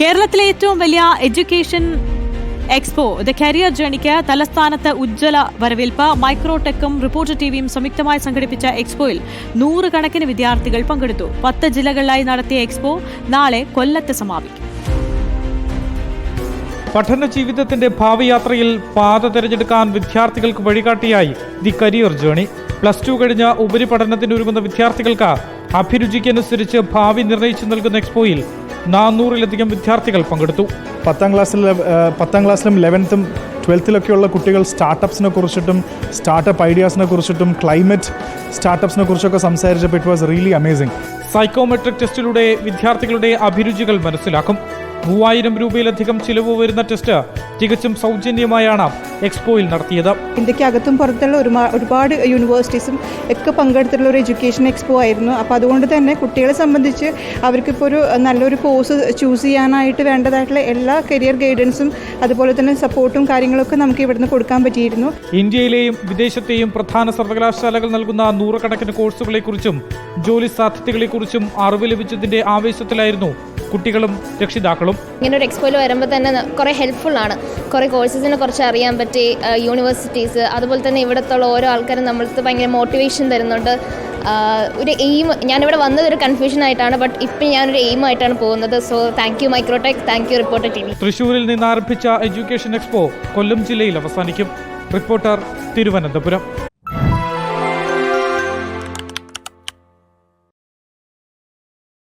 കേരളത്തിലെ ഏറ്റവും വലിയ എഡ്യൂക്കേഷൻ എക്സ്പോ ദ കരിയർ ജേണിക്ക് തലസ്ഥാനത്ത് ഉജ്ജ്വല വരവേൽപ്പ് മൈക്രോടെക്കും റിപ്പോർട്ടർ ടിവിയും സംയുക്തമായി സംഘടിപ്പിച്ച എക്സ്പോയിൽ നൂറുകണക്കിന് വിദ്യാർത്ഥികൾ പങ്കെടുത്തു. പത്ത് ജില്ലകളിലായി നടത്തിയ എക്സ്പോ നാളെ കൊല്ലത്ത് സമാപിക്കും. പഠന ജീവിതത്തിന്റെ ഭാവിയാത്രയിൽ പാത തിരഞ്ഞെടുക്കാൻ വിദ്യാർത്ഥികൾക്ക് വഴികാട്ടിയായി the career journey. Plus two കഴിഞ്ഞ ഉപരിപഠനത്തിന് ഒരുങ്ങുന്ന വിദ്യാർത്ഥികൾക്ക് അഭിരുചിക്കനുസരിച്ച് ഭാവി നിർണയിച്ചു നൽകുന്ന എക്സ്പോയിൽ നാനൂറിലധികം വിദ്യാർത്ഥികൾ പങ്കെടുത്തു. പത്താം ക്ലാസ്സിൽ പത്താം ക്ലാസ്സിലും ലെവൻത്തും ട്വൽത്തിലൊക്കെയുള്ള കുട്ടികൾ സ്റ്റാർട്ടപ്സിനെ കുറിച്ചിട്ടും സ്റ്റാർട്ടപ്പ് ഐഡിയാസിനെ കുറിച്ചിട്ടും ക്ലൈമറ്റ് സ്റ്റാർട്ടപ്സിനെ കുറിച്ചൊക്കെ സംസാരിച്ചപ്പോൾ it was really amazing psychometric ടെസ്റ്റിലൂടെ വിദ്യാർത്ഥികളുടെ അഭിരുചികൾ മനസ്സിലാക്കും. മൂവായിരം രൂപയിലധികം ചിലവ് വരുന്ന ടെസ്റ്റ് തികച്ചും സൗജന്യമായാണ് എക്സ്പോയിൽ നടത്തിയത്. ഇന്ത്യയ്ക്ക് അകത്തും പുറത്തുള്ള ഒരുപാ ഒരുപാട് യൂണിവേഴ്സിറ്റീസും ഒക്കെ പങ്കെടുത്തിട്ടുള്ള ഒരു എഡ്യൂക്കേഷൻ എക്സ്പോ ആയിരുന്നു. അപ്പോൾ അതുകൊണ്ട് തന്നെ കുട്ടികളെ സംബന്ധിച്ച് അവർക്കിപ്പോൾ ഒരു നല്ലൊരു കോഴ്സ് ചൂസ് ചെയ്യാനായിട്ട് വേണ്ടതായിട്ടുള്ള എല്ലാ കരിയർ ഗൈഡൻസും അതുപോലെ തന്നെ സപ്പോർട്ടും കാര്യങ്ങളൊക്കെ നമുക്ക് ഇവിടുന്ന് കൊടുക്കാൻ പറ്റിയിരുന്നു. ഇന്ത്യയിലെയും വിദേശത്തെയും പ്രധാന സർവകലാശാലകൾ നൽകുന്ന നൂറുകണക്കിന് കോഴ്സുകളെക്കുറിച്ചും ജോലി സാധ്യതകളെക്കുറിച്ചും അറിവ് ലഭിച്ചതിന്റെ ആവേശത്തിലായിരുന്നു കുട്ടികളും രക്ഷിതാക്കളും ഇങ്ങനെ ഒരു എക്സ്പോയിൽ വരുമ്പോൾ തന്നെ കുറേ ഹെൽപ്ഫുൾ ആണ്. കുറേ കോഴ്സസിനെ കുറിച്ച് അറിയാൻ പറ്റി യൂണിവേഴ്സിറ്റീസ് അതുപോലെ തന്നെ ഇവിടുത്തുള്ള ഓരോ ആൾക്കാരും നമ്മൾക്ക് ഭയങ്കര മോട്ടിവേഷൻ തരുന്നുണ്ട്. ഒരു എയിം ഞാനിവിടെ വന്നത് ഒരു കൺഫ്യൂഷൻ ആയിട്ടാണ് ബട്ട് ഇപ്പം ഞാനൊരു എയിം ആയിട്ടാണ് പോകുന്നത്. So thank you Microtek thank you reporter T V തൃശ്ശൂരിൽ നിന്ന് ആരംഭിച്ച എഡ്യൂക്കേഷൻ എക്സ്പോ കൊല്ലം ജില്ലയിൽ അവസാനിക്കും. റിപ്പോർട്ടർ തിരുവനന്തപുരം.